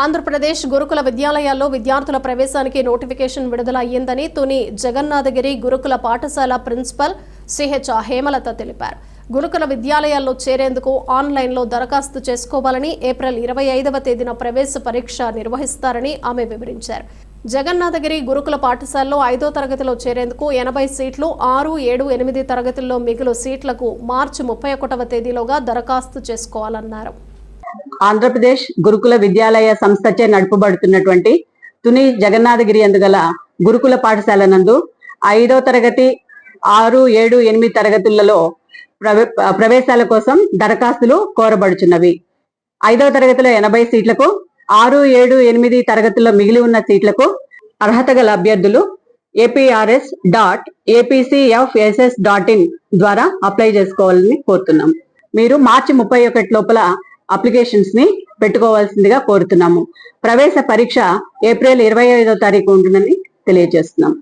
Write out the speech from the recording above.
ఆంధ్రప్రదేశ్ గురుకుల విద్యాలయాల్లో విద్యార్థుల ప్రవేశానికి నోటిఫికేషన్ విడుదల అయ్యిందని తుని జగన్నాథగిరి గురుకుల పాఠశాల ప్రిన్సిపల్ సిహెచ్ హేమలత తెలిపారు. గురుకుల విద్యాలయాల్లో చేరేందుకు ఆన్లైన్లో దరఖాస్తు చేసుకోవాలని ఏప్రిల్ ఇరవై ఐదవ తేదీన ప్రవేశ పరీక్ష నిర్వహిస్తారని ఆమె వివరించారు. జగన్నాథగిరి గురుకుల పాఠశాలలో ఐదో తరగతిలో చేరేందుకు ఎనభై సీట్లు ఆరు ఏడు ఎనిమిది తరగతుల్లో మిగులు సీట్లకు మార్చి ముప్పై ఒకటవ తేదీలోగా దరఖాస్తు చేసుకోవాలన్నారు. ఆంధ్రప్రదేశ్ గురుకుల విద్యాలయ సంస్థచే నడుపబడుతున్నటువంటి తుని జగన్నాథగిరి అందుగల గురుకుల పాఠశాల నందు ఐదో తరగతి ఆరు ఏడు ఎనిమిది తరగతులలో ప్రవే ప్రవేశాల కోసం దరఖాస్తులు కోరబడుచున్నవి. ఐదవ తరగతిలో ఎనభై సీట్లకు ఆరు ఏడు ఎనిమిది తరగతుల్లో మిగిలి ఉన్న సీట్లకు అర్హత గల అభ్యర్థులు APRS dot APCFSS dot in ద్వారా అప్లై చేసుకోవాలని కోరుతున్నాం. మీరు మార్చి ముప్పై ఒకటి లోపల అప్లికేషన్స్ని పెట్టుకోవాల్సిందిగా కోరుతున్నాము. ప్రవేశ పరీక్ష ఏప్రిల్ ఇరవై ఐదో తారీఖు ఉంటుందని తెలియజేస్తున్నాం.